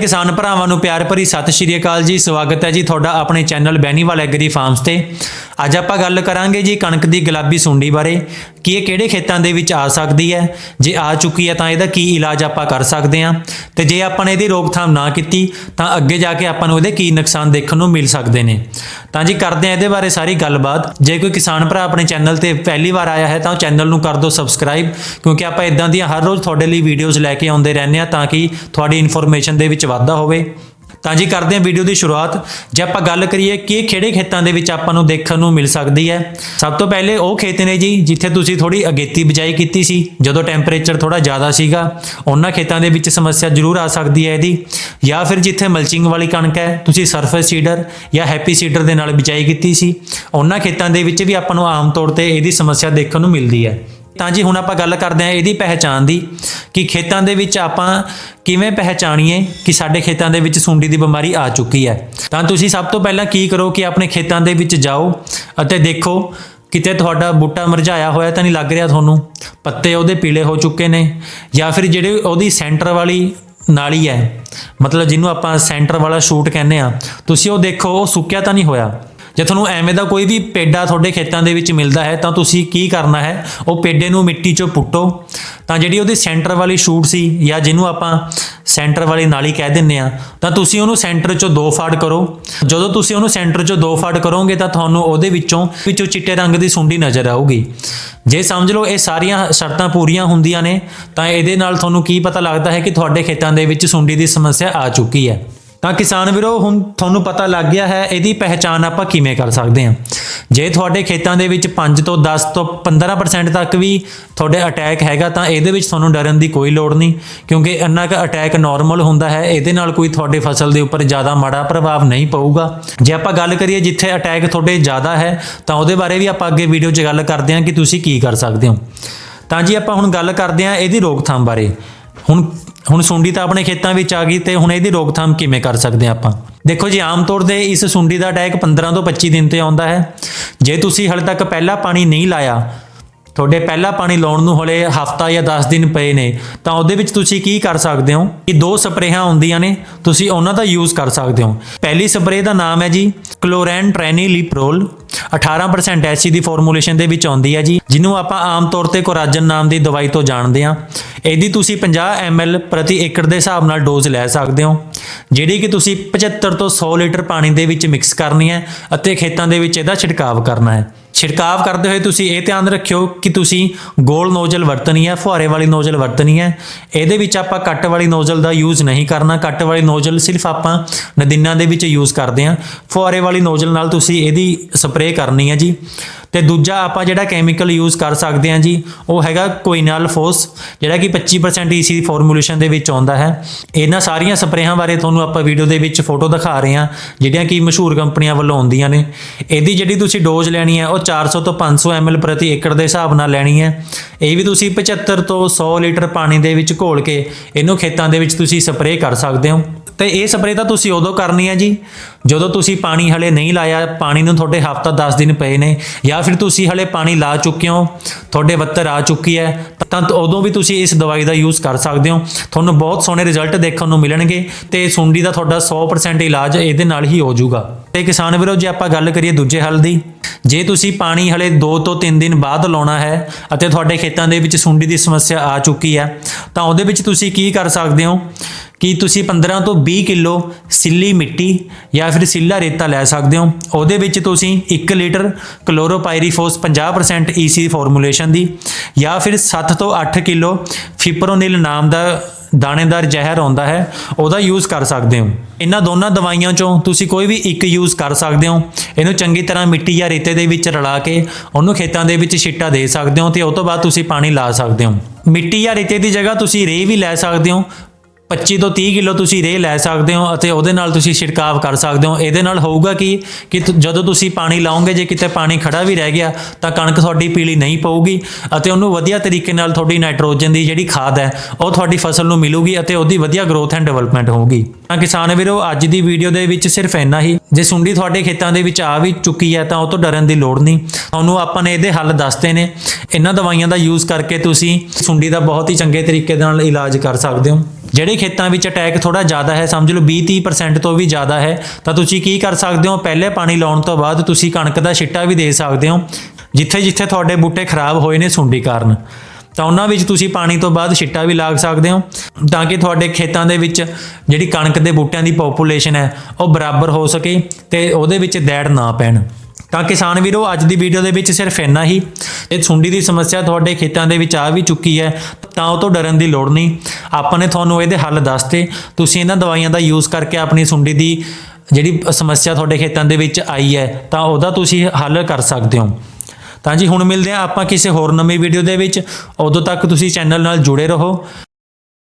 ਕਿਸਾਨ ਭਰਾਵਾਂ ਨੂੰ ਪਿਆਰ ਭਰੀ ਸਤਿ ਸ਼੍ਰੀ ਅਕਾਲ ਜੀ, ਸਵਾਗਤ ਹੈ ਜੀ ਤੁਹਾਡਾ ਆਪਣੇ ਚੈਨਲ ਬੈਨੀਵਾਲ ਐਗਰੀ ਫਾਰਮਸ ਤੇ। ਅੱਜ ਆਪਾਂ ਗੱਲ ਕਰਾਂਗੇ ਜੀ ਕਣਕ ਦੀ ਗੁਲਾਬੀ ਸੁੰਡੀ ਬਾਰੇ, ਕਿ ਇਹ ਕਿਹੜੇ ਖੇਤਾਂ ਦੇ ਵਿੱਚ ਆ ਸਕਦੀ ਹੈ? ਜੇ ਆ ਚੁੱਕੀ ਹੈ ਤਾਂ ਇਹਦਾ ਕੀ ਇਲਾਜ ਆਪਾਂ ਕਰ ਸਕਦੇ ਹਾਂ? ਤੇ ਜੇ ਆਪਾਂ ਨੇ ਇਹਦੀ ਰੋਕਥਾਮ ਨਾ ਕੀਤੀ, ਤਾਂ ਅੱਗੇ ਜਾ ਕੇ ਆਪਾਂ ਨੂੰ ਇਹਦੇ ਕੀ ਨੁਕਸਾਨ ਦੇਖਣ ਨੂੰ ਮਿਲ ਸਕਦੇ ਨੇ? ਤਾਂ ਜੀ ਕਰਦੇ ਹਾਂ ਇਹਦੇ ਬਾਰੇ ਸਾਰੀ ਗੱਲਬਾਤ। ਜੇ ਕੋਈ ਕਿਸਾਨ ਭਰਾ ਆਪਣੇ ਚੈਨਲ ਤੇ ਪਹਿਲੀ ਵਾਰ ਆਇਆ ਹੈ, ਤਾਂ ਚੈਨਲ ਨੂੰ ਕਰ ਦਿਓ ਸਬਸਕ੍ਰਾਈਬ, ਕਿਉਂਕਿ ਆਪਾਂ ਇਦਾਂ ਦੀਆਂ ਹਰ ਰੋਜ਼ ਤੁਹਾਡੇ ਲਈ ਵੀਡੀਓਜ਼ ਲੈ ਕੇ ਆਉਂਦੇ ਰਹਿੰਦੇ ਆ ਤਾਂ ਕਿ ਤੁਹਾਡੀ ਇਨਫੋਰਮੇਸ਼ਨ ਦੇ ਵਿੱਚ ਵਾਧਾ ਹੋਵੇ। ਤਾਂ ਜੀ ਕਰਦੇ ਹਾਂ ਵੀਡੀਓ ਦੀ ਸ਼ੁਰੂਆਤ। ਜੇ ਆਪਾਂ ਗੱਲ ਕਰੀਏ ਕਿ ਕਿਹੜੇ ਖੇਤਾਂ ਦੇ ਵਿੱਚ ਆਪਾਂ ਨੂੰ ਦੇਖਣ ਨੂੰ ਮਿਲ ਸਕਦੀ ਹੈ। ਸਭ ਤੋਂ ਪਹਿਲੇ ਉਹ ਖੇਤ ਨੇ ਜੀ, ਜਿੱਥੇ ਤੁਸੀਂ ਥੋੜੀ ਅਗੇਤੀ ਬਿਜਾਈ ਕੀਤੀ ਸੀ, ਜਦੋਂ ਟੈਂਪਰੇਚਰ ਥੋੜਾ ਜ਼ਿਆਦਾ ਸੀਗਾ, ਉਹਨਾਂ ਖੇਤਾਂ ਦੇ ਵਿੱਚ ਸਮੱਸਿਆ ਜ਼ਰੂਰ ਆ ਸਕਦੀ ਹੈ ਇਹਦੀ। ਜਾਂ ਫਿਰ ਜਿੱਥੇ ਮਲਚਿੰਗ ਵਾਲੀ ਕਣਕ ਹੈ, ਤੁਸੀਂ ਸਰਫੇਸ ਸੀਡਰ ਜਾਂ ਹੈਪੀ ਸੀਡਰ ਦੇ ਨਾਲ ਬਿਜਾਈ ਕੀਤੀ ਸੀ। ਉਹਨਾਂ ਖੇਤਾਂ ਦੇ ਵਿੱਚ ਵੀ ਆਪਾਂ ਨੂੰ ਆਮ ਤੌਰ ਤੇ ਇਹਦੀ ਸਮੱਸਿਆ ਦੇਖਣ ਨੂੰ ਮਿਲਦੀ ਹੈ। ਤਾਂ ਜੀ ਹੁਣ ਆਪਾਂ ਗੱਲ ਕਰਦੇ ਹਾਂ ਇਹਦੀ ਪਹਿਚਾਣ ਦੀ ਕਿ ਖੇਤਾਂ ਦੇ ਵਿੱਚ ਆਪਾਂ ਕਿਵੇਂ ਪਹਿਚਾਣੀਏ ਕਿ ਸਾਡੇ ਖੇਤਾਂ ਦੇ ਵਿੱਚ ਸੁੰਡੀ ਦੀ ਬਿਮਾਰੀ ਆ ਚੁੱਕੀ ਹੈ। ਤਾਂ ਤੁਸੀਂ ਸਭ ਤੋਂ ਪਹਿਲਾਂ ਕੀ ਕਰੋ ਕਿ ਆਪਣੇ ਖੇਤਾਂ ਦੇ ਵਿੱਚ ਜਾਓ ਅਤੇ ਦੇਖੋ, ਕਿਤੇ ਤੁਹਾਡਾ ਬੂਟਾ ਮਰਝਾਇਆ ਹੋਇਆ ਤਾਂ ਨਹੀਂ ਲੱਗ ਰਿਹਾ ਤੁਹਾਨੂੰ? ਪੱਤੇ ਉਹਦੇ ਪੀਲੇ ਹੋ ਚੁੱਕੇ ਨੇ ਜਾਂ ਫਿਰ ਜਿਹੜੇ ਉਹਦੀ ਸੈਂਟਰ ਵਾਲੀ ਨਾਲੀ ਹੈ, ਮਤਲਬ ਜਿਹਨੂੰ ਆਪਾਂ ਸੈਂਟਰ ਵਾਲਾ ਸ਼ੂਟ ਕਹਿੰਦੇ ਆ ਤੁਸੀਂ ਉਹ ਦੇਖੋ, ਉਹ ਸੁੱਕਿਆ ਤਾਂ ਨਹੀਂ ਹੋਇਆ। ਜੇ ਤੁਹਾਨੂੰ ਐਵੇਂ ਦਾ ਕੋਈ ਵੀ ਪੇਡਾ ਤੁਹਾਡੇ ਖੇਤਾਂ ਦੇ ਵਿੱਚ ਮਿਲਦਾ ਹੈ, ਤਾਂ ਤੁਸੀਂ ਕੀ ਕਰਨਾ ਹੈ? ਉਹ ਪੇਡੇ ਨੂੰ ਮਿੱਟੀ 'ਚੋਂ ਪੁੱਟੋ। ਤਾਂ ਜਿਹੜੀ ਉਹਦੀ ਸੈਂਟਰ ਵਾਲੀ ਸ਼ੂਟ ਸੀ, ਜਾਂ ਜਿਹਨੂੰ ਆਪਾਂ ਸੈਂਟਰ ਵਾਲੀ ਨਾਲੀ ਕਹਿ ਦਿੰਨੇ ਆ ਤਾਂ ਤੁਸੀਂ ਉਹਨੂੰ ਸੈਂਟਰ 'ਚੋਂ ਦੋ ਫਾੜ ਕਰੋ। ਜਦੋਂ ਤੁਸੀਂ ਉਹਨੂੰ ਸੈਂਟਰ 'ਚੋਂ ਦੋ ਫਾੜ ਕਰੋਗੇ, ਤਾਂ ਤੁਹਾਨੂੰ ਉਹਦੇ ਵਿੱਚੋਂ ਵਿੱਚੋਂ ਚਿੱਟੇ ਰੰਗ ਦੀ ਸੁੰਡੀ ਨਜ਼ਰ ਆਊਗੀ। ਜੇ ਸਮਝ ਲਓ ਇਹ ਸਾਰੀਆਂ ਸ਼ਰਤਾਂ ਪੂਰੀਆਂ ਹੁੰਦੀਆਂ ਨੇ, ਤਾਂ ਇਹਦੇ ਨਾਲ ਤੁਹਾਨੂੰ ਕੀ ਪਤਾ ਲੱਗਦਾ ਹੈ ਕਿ ਤੁਹਾਡੇ ਖੇਤਾਂ ਦੇ ਵਿੱਚ ਸੁੰਡੀ ਦੀ ਸਮੱਸਿਆ ਆ ਚੁੱਕੀ ਹੈ। ਤਾਂ ਕਿਸਾਨ ਵੀਰੋ, ਹੁਣ ਤੁਹਾਨੂੰ ਪਤਾ ਲੱਗ ਗਿਆ ਹੈ, ਇਹਦੀ ਪਹਿਚਾਣ ਆਪਾਂ ਕਿਵੇਂ ਕਰ ਸਕਦੇ ਹਾਂ? ਜੇ ਤੁਹਾਡੇ ਖੇਤਾਂ ਦੇ ਵਿੱਚ 5 ਤੋਂ 10 ਤੋਂ 15% ਤੱਕ ਵੀ ਤੁਹਾਡੇ ਅਟੈਕ ਹੈਗਾ, ਤਾਂ ਇਹਦੇ ਵਿੱਚ ਤੁਹਾਨੂੰ ਡਰਨ ਦੀ ਕੋਈ ਲੋੜ ਨਹੀਂ, ਕਿਉਂਕਿ ਇੰਨਾ ਕੁ ਅਟੈਕ ਨਾਰਮਲ ਹੁੰਦਾ ਹੈ, ਇਹਦੇ ਨਾਲ ਕੋਈ ਤੁਹਾਡੇ ਫਸਲ ਦੇ ਉੱਪਰ ਜ਼ਿਆਦਾ ਮਾੜਾ ਪ੍ਰਭਾਵ ਨਹੀਂ ਪਊਗਾ। ਜੇ ਆਪਾਂ ਗੱਲ ਕਰੀਏ ਜਿੱਥੇ ਅਟੈਕ ਤੁਹਾਡੇ ਜ਼ਿਆਦਾ ਹੈ, ਤਾਂ ਉਹਦੇ ਬਾਰੇ ਵੀ ਆਪਾਂ ਅੱਗੇ ਵੀਡੀਓ 'ਚ ਗੱਲ ਕਰਦੇ ਹਾਂ ਕਿ ਤੁਸੀਂ ਕੀ ਕਰ ਸਕਦੇ ਹੋ। ਤਾਂ ਜੀ ਆਪਾਂ ਹੁਣ ਗੱਲ ਕਰਦੇ ਹਾਂ ਇਹਦੀ ਰੋਕਥਾਮ ਬਾਰੇ। ਹੁਣ ਹੁਣ ਸੁੰਡੀ ਤਾਂ ਆਪਣੇ ਖੇਤਾਂ ਵਿੱਚ ਆ ਗਈ ਤੇ ਹੁਣ ਇਹਦੀ ਰੋਕਥਾਮ ਕਿਵੇਂ ਕਰ ਸਕਦੇ ਹਾਂ ਆਪਾਂ? ਦੇਖੋ ਜੀ, ਆਮ ਤੌਰ ਤੇ ਇਸ ਸੁੰਡੀ ਦਾ ਅਟੈਕ 15 ਤੋਂ 25 ਦਿਨ ਤੇ ਆਉਂਦਾ ਹੈ। ਜੇ ਤੁਸੀਂ ਹਲੇ ਤੱਕ ਪਹਿਲਾ ਪਾਣੀ ਨਹੀਂ ਲਾਇਆ, ਤੁਹਾਡੇ ਪਹਿਲਾ ਪਾਣੀ ਲਾਉਣ ਨੂੰ ਹਲੇ ਹਫਤਾ ਜਾਂ 10 ਦਿਨ ਪਏ ਨੇ, ਤਾਂ ਉਹਦੇ ਵਿੱਚ ਤੁਸੀਂ ਕੀ ਕਰ ਸਕਦੇ ਹੋ? ਕਿ ਦੋ ਸਪਰੇਹਾਂ ਹੁੰਦੀਆਂ ਨੇ, ਤੁਸੀਂ ਉਹਨਾਂ ਦਾ ਯੂਜ਼ ਕਰ ਸਕਦੇ ਹੋ। ਪਹਿਲੀ ਸਪਰੇਅ ਦਾ ਨਾਮ ਹੈ ਜੀ ਕਲੋਰੈਨ ਟ੍ਰੈਨੀਲੀਪਰੋਲ। 18% ਐਸੀ ਦੀ ਫਾਰਮੂਲੇਸ਼ਨ ਦੇ ਵਿੱਚ ਆਉਂਦੀ ਹੈ ਜੀ, ਜਿਹਨੂੰ ਆਪਾਂ ਆਮ ਤੌਰ ਤੇ ਕੋਰਾਜਨ ਨਾਮ ਦੀ ਦਵਾਈ ਤੋਂ ਜਾਣਦੇ ਹਾਂ। ਇਹਦੀ ਤੁਸੀਂ 50 ml ਪ੍ਰਤੀ ਏਕੜ ਦੇ ਹਿਸਾਬ ਨਾਲ ਡੋਜ਼ ਲੈ ਸਕਦੇ ਹੋ, ਜਿਹੜੀ ਕਿ ਤੁਸੀਂ 75 ਤੋਂ 100 ਲੀਟਰ ਪਾਣੀ ਦੇ ਵਿੱਚ ਮਿਕਸ ਕਰਨੀ ਹੈ ਅਤੇ ਖੇਤਾਂ ਦੇ ਵਿੱਚ ਇਹਦਾ ਛਿੜਕਾਵ ਕਰਨਾ ਹੈ। ਛਿੜਕਾਵ ਕਰਦੇ ਹੋਏ ਤੁਸੀਂ ਇਹ ਧਿਆਨ ਰੱਖਿਓ ਕਿ ਤੁਸੀਂ ਗੋਲ ਨੋਜ਼ਲ ਵਰਤਣੀ ਹੈ, ਫੁਹਾਰੇ ਵਾਲੀ ਨੋਜ਼ਲ ਵਰਤਣੀ ਹੈ। ਇਹਦੇ ਵਿੱਚ ਆਪਾਂ ਕੱਟ ਵਾਲੀ ਨੋਜ਼ਲ ਦਾ ਯੂਜ਼ ਨਹੀਂ ਕਰਨਾ। ਕੱਟ ਵਾਲੀ ਨੋਜ਼ਲ ਸਿਰਫ ਆਪਾਂ ਨਦੀਨਾਂ ਦੇ ਵਿੱਚ ਯੂਜ਼ ਕਰਦੇ ਹਾਂ। ਫੁਹਾਰੇ ਵਾਲੀ ਨੋਜ਼ਲ ਨਾਲ ਤੁਸੀਂ ਇਹਦੀ ਸਪਰੇਅ ਕਰਨੀ ਹੈ ਜੀ। ਤੇ ਦੂਜਾ ਆਪਾਂ ਜਿਹੜਾ ਕੈਮੀਕਲ ਯੂਜ਼ ਕਰ ਸਕਦੇ ਹਾਂ ਜੀ, ਉਹ ਹੈਗਾ ਕੋਇਨਾਲ ਫੋਸ, ਜਿਹੜਾ ਕਿ 25% ਈਸੀ ਦੀ ਫਾਰਮੂਲੇਸ਼ਨ ਦੇ ਵਿੱਚ ਆਉਂਦਾ ਹੈ। ਇਹਨਾਂ ਸਾਰੀਆਂ ਸਪਰੇਹਾਂ ਬਾਰੇ ਤੁਹਾਨੂੰ ਆਪਾਂ ਵੀਡੀਓ ਦੇ ਵਿੱਚ ਫੋਟੋ ਦਿਖਾ ਰਹੇ ਹਾਂ, ਜਿਹੜੀਆਂ ਕਿ ਮਸ਼ਹੂਰ ਕੰਪਨੀਆਂ ਵੱਲੋਂ ਆਉਂਦੀਆਂ ਨੇ। ਇਹਦੀ ਜਿਹੜੀ ਤੁਸੀਂ ਡੋਜ਼ ਲੈਣੀ ਹੈ, ਉਹ 400 ਤੋਂ 500 ml ਪ੍ਰਤੀ ਏਕੜ ਦੇ ਹਿਸਾਬ ਨਾਲ ਲੈਣੀ ਹੈ। ਇਹ ਵੀ ਤੁਸੀਂ 75 ਤੋਂ 100 ਲੀਟਰ ਪਾਣੀ ਦੇ ਵਿੱਚ ਘੋਲ ਕੇ ਇਹਨੂੰ ਖੇਤਾਂ ਦੇ ਵਿੱਚ ਤੁਸੀਂ ਸਪਰੇਅ ਕਰ ਸਕਦੇ ਹੋ। ਤੇ ਇਹ ਸਪਰੇਅ ਤਾਂ ਤੁਸੀਂ ਉਦੋਂ ਕਰਨੀ ਹੈ ਜੀ, ਜਦੋਂ ਤੁਸੀਂ ਪਾਣੀ ਹਲੇ ਨਹੀਂ ਲਾਇਆ, ਪਾਣੀ ਨੂੰ ਤੁਹਾਡੇ ਹਫਤਾ 10 ਦਿਨ ਪਏ ਨੇ, ਜਾਂ ਫਿਰ ਤੁਸੀਂ ਹਲੇ ਪਾਣੀ ਲਾ ਚੁੱਕੇ ਹੋ, ਤੁਹਾਡੇ ਵੱਤਰ ਆ ਚੁੱਕੀ ਹੈ, ਤਾਂ ਉਦੋਂ ਵੀ ਤੁਸੀਂ ਇਸ ਦਵਾਈ ਦਾ ਯੂਜ਼ ਕਰ ਸਕਦੇ ਹੋ। ਤੁਹਾਨੂੰ ਬਹੁਤ ਸੋਹਣੇ ਰਿਜ਼ਲਟ ਦੇਖਣ ਨੂੰ ਮਿਲਣਗੇ ਤੇ ਸੁੰਡੀ ਦਾ ਤੁਹਾਡਾ 100% ਇਲਾਜ ਇਹਦੇ ਨਾਲ ਹੀ ਹੋ ਜਾਊਗਾ। ਤੇ ਕਿਸਾਨ ਵੀਰੋ, ਜੇ ਆਪਾਂ ਗੱਲ ਕਰੀਏ ਦੂਜੇ ਹੱਲ ਦੀ ਜੇ ਤੁਸੀਂ ਪਾਣੀ ਹਲੇ 2 ਤੋਂ 3 ਦਿਨ ਬਾਅਦ ਲਾਉਣਾ ਹੈ ਅਤੇ ਤੁਹਾਡੇ ਖੇਤਾਂ ਦੇ ਵਿੱਚ ਸੁੰਡੀ ਦੀ ਸਮੱਸਿਆ ਆ ਚੁੱਕੀ ਹੈ, ਤਾਂ ਉਹਦੇ ਵਿੱਚ ਤੁਸੀਂ ਕੀ ਕਰ ਸਕਦੇ ਹੋ? ਕਿ ਤੁਸੀਂ 15 ਤੋਂ 20 ਕਿਲੋ ਸਿੱਲੀ ਮਿੱਟੀ ਜਾਂ ਫਿਰ ਸਿੱਲਾ ਰੇਤਾ ਲੈ ਸਕਦੇ ਹੋ? ਉਹਦੇ ਵਿੱਚ ਤੁਸੀਂ 1 ਲੀਟਰ ਕਲੋਰੋਪਾਇਰੀਫੋਸ 50% ਈਸੀ ਫਾਰਮੂਲੇਸ਼ਨ ਦੀ ਜਾਂ ਫਿਰ 7 ਤੋਂ 8 ਕਿਲੋ ਫਿਪਰੋਨਿਲ ਨਾਮ ਦਾ ਦਾਣੇਦਾਰ ਜ਼ਹਿਰ ਆਉਂਦਾ ਹੈ, ਉਹਦਾ ਯੂਜ਼ ਕਰ ਸਕਦੇ ਹੋ। ਇਹਨਾਂ ਦੋਨਾਂ ਦਵਾਈਆਂ ਚੋਂ ਤੁਸੀਂ ਕੋਈ ਵੀ ਇੱਕ ਯੂਜ਼ ਕਰ ਸਕਦੇ ਹੋ। ਇਹਨੂੰ ਚੰਗੀ ਤਰ੍ਹਾਂ ਮਿੱਟੀ ਜਾਂ ਰੇਤੇ ਦੇ ਵਿੱਚ ਰਲਾ ਕੇ ਉਹਨੂੰ ਖੇਤਾਂ ਦੇ ਵਿੱਚ ਛਿੱਟਾ ਦੇ ਸਕਦੇ ਹੋ ਤੇ ਉਸ ਤੋਂ ਬਾਅਦ ਤੁਸੀਂ ਪਾਣੀ ਲਾ ਸਕਦੇ ਹੋ। ਮਿੱਟੀ ਜਾਂ ਰੇਤੇ ਦੀ ਜਗ੍ਹਾ ਤੁਸੀਂ ਰੇਹ ਵੀ ਲੈ ਸਕਦੇ ਹੋ 25 ਤੋਂ 30 ਕਿਲੋ ਤੁਸੀਂ ਰੇਹ ਲੈ ਸਕਦੇ ਹੋ ਅਤੇ ਉਹਦੇ ਨਾਲ ਤੁਸੀਂ ਛਿੜਕਾਵ ਕਰ ਸਕਦੇ ਹੋ। ਇਹਦੇ ਨਾਲ ਹੋਊਗਾ ਕਿ? ਕਿ ਜਦੋਂ ਤੁਸੀਂ ਪਾਣੀ ਲਾਓਗੇ, ਜੇ ਕਿਤੇ ਪਾਣੀ ਖੜਾ ਵੀ ਰਹਿ ਗਿਆ, ਤਾਂ ਕਣਕ ਤੁਹਾਡੀ ਪੀਲੀ ਨਹੀਂ ਪਊਗੀ ਅਤੇ ਉਹਨੂੰ ਵਧੀਆ ਤਰੀਕੇ ਨਾਲ ਤੁਹਾਡੀ ਨਾਈਟ੍ਰੋਜਨ ਦੀ ਜਿਹੜੀ ਖਾਦ ਹੈ, ਉਹ ਤੁਹਾਡੀ ਫਸਲ ਨੂੰ ਮਿਲੂਗੀ ਅਤੇ ਉਹਦੀ ਵਧੀਆ ਗਰੋਥ ਐਂਡ ਡਿਵੈਲਪਮੈਂਟ ਹੋਊਗੀ। ਤਾਂ ਕਿਸਾਨ ਵੀਰੋ, ਅੱਜ ਦੀ ਵੀਡੀਓ ਦੇ ਵਿੱਚ ਸਿਰਫ ਇੰਨਾ ਹੀ। ਜੇ ਸੁੰਡੀ ਤੁਹਾਡੇ ਖੇਤਾਂ ਦੇ ਵਿੱਚ ਆ ਵੀ ਚੁੱਕੀ ਹੈ, ਤਾਂ ਉਹ ਤੋਂ ਡਰਨ ਦੀ ਲੋੜ ਨਹੀਂ। ਤੁਹਾਨੂੰ ਆਪਾਂ ਨੇ ਇਹਦੇ ਹੱਲ ਦੱਸਦੇ ਨੇ। ਇਹਨਾਂ ਦਵਾਈਆਂ ਦਾ ਯੂਜ਼ ਕਰਕੇ ਤੁਸੀਂ ਸੁੰਡੀ ਦਾ ਬਹੁਤ ਹੀ ਚੰਗੇ ਤਰੀਕੇ ਦੇ ਨਾਲ ਇਲਾਜ ਕਰ ਸਕਦੇ ਹੋ। ਜਿਹੜੇ ਖੇਤਾਂ ਵਿੱਚ ਅਟੈਕ ਥੋੜਾ ਜ਼ਿਆਦਾ ਹੈ, ਸਮਝ ਲਓ 20-30% ਤੋਂ ਵੀ ਜ਼ਿਆਦਾ ਹੈ, ਤਾਂ ਤੁਸੀਂ ਕੀ ਕਰ ਸਕਦੇ ਹੋ? ਪਹਿਲੇ ਪਾਣੀ ਲਾਉਣ ਤੋਂ ਬਾਅਦ ਤੁਸੀਂ ਕਣਕ ਦਾ ਛਿੱਟਾ ਵੀ ਦੇ ਸਕਦੇ ਹੋ ਜਿੱਥੇ-ਜਿੱਥੇ ਤੁਹਾਡੇ ਬੂਟੇ ਖਰਾਬ ਹੋਏ ਨੇ ਸੁੰਡੀ ਕਾਰਨ। ਤਾਂ ਉਹਨਾਂ ਵਿੱਚ ਤੁਸੀਂ ਪਾਣੀ ਤੋਂ ਬਾਅਦ ਛਿੱਟਾ ਵੀ ਲਾ ਸਕਦੇ ਹੋ, ਤਾਂ ਕਿ ਤੁਹਾਡੇ ਖੇਤਾਂ ਦੇ ਵਿੱਚ ਜਿਹੜੀ ਕਣਕ ਦੇ ਬੂਟਿਆਂ ਦੀ ਪੋਪੂਲੇਸ਼ਨ ਹੈ, ਉਹ ਬਰਾਬਰ ਹੋ ਸਕੇ ਤੇ ਉਹਦੇ ਵਿੱਚ ਦੈੜ ਨਾ ਪੈਣ। ਤਾਂ ਕਿਸਾਨ ਵੀਰੋ, ਅੱਜ ਦੀ ਵੀਡੀਓ ਦੇ ਵਿੱਚ ਸਿਰਫ ਇੰਨਾ ਹੀ। ਇਹ ਸੁੰਡੀ ਦੀ ਸਮੱਸਿਆ ਤੁਹਾਡੇ ਖੇਤਾਂ ਦੇ ਵਿੱਚ ਆ ਵੀ ਚੁੱਕੀ ਹੈ, ਤਾਂ ਉਹ ਤੋਂ ਡਰਨ ਦੀ ਲੋੜ ਨਹੀਂ। ਆਪਾਂ ਨੇ ਤੁਹਾਨੂੰ ਇਹਦੇ ਹੱਲ ਦੱਸਤੇ। ਤੁਸੀਂ ਇਹਨਾਂ ਦਵਾਈਆਂ ਦਾ ਯੂਜ਼ ਕਰਕੇ ਆਪਣੀ ਸੁੰਡੀ ਦੀ ਜਿਹੜੀ ਸਮੱਸਿਆ ਤੁਹਾਡੇ ਖੇਤਾਂ ਦੇ ਵਿੱਚ ਆਈ ਹੈ, ਤਾਂ ਉਹਦਾ ਤੁਸੀਂ ਹੱਲ ਕਰ ਸਕਦੇ ਹੋ। ਤਾਂ ਜੀ, ਹੁਣ ਮਿਲਦੇ ਹਾਂ ਆਪਾਂ ਕਿਸੇ ਹੋਰ ਨਵੀਂ ਵੀਡੀਓ ਦੇ ਵਿੱਚ। ਉਦੋਂ ਤੱਕ ਤੁਸੀਂ ਚੈਨਲ ਨਾਲ ਜੁੜੇ ਰਹੋ।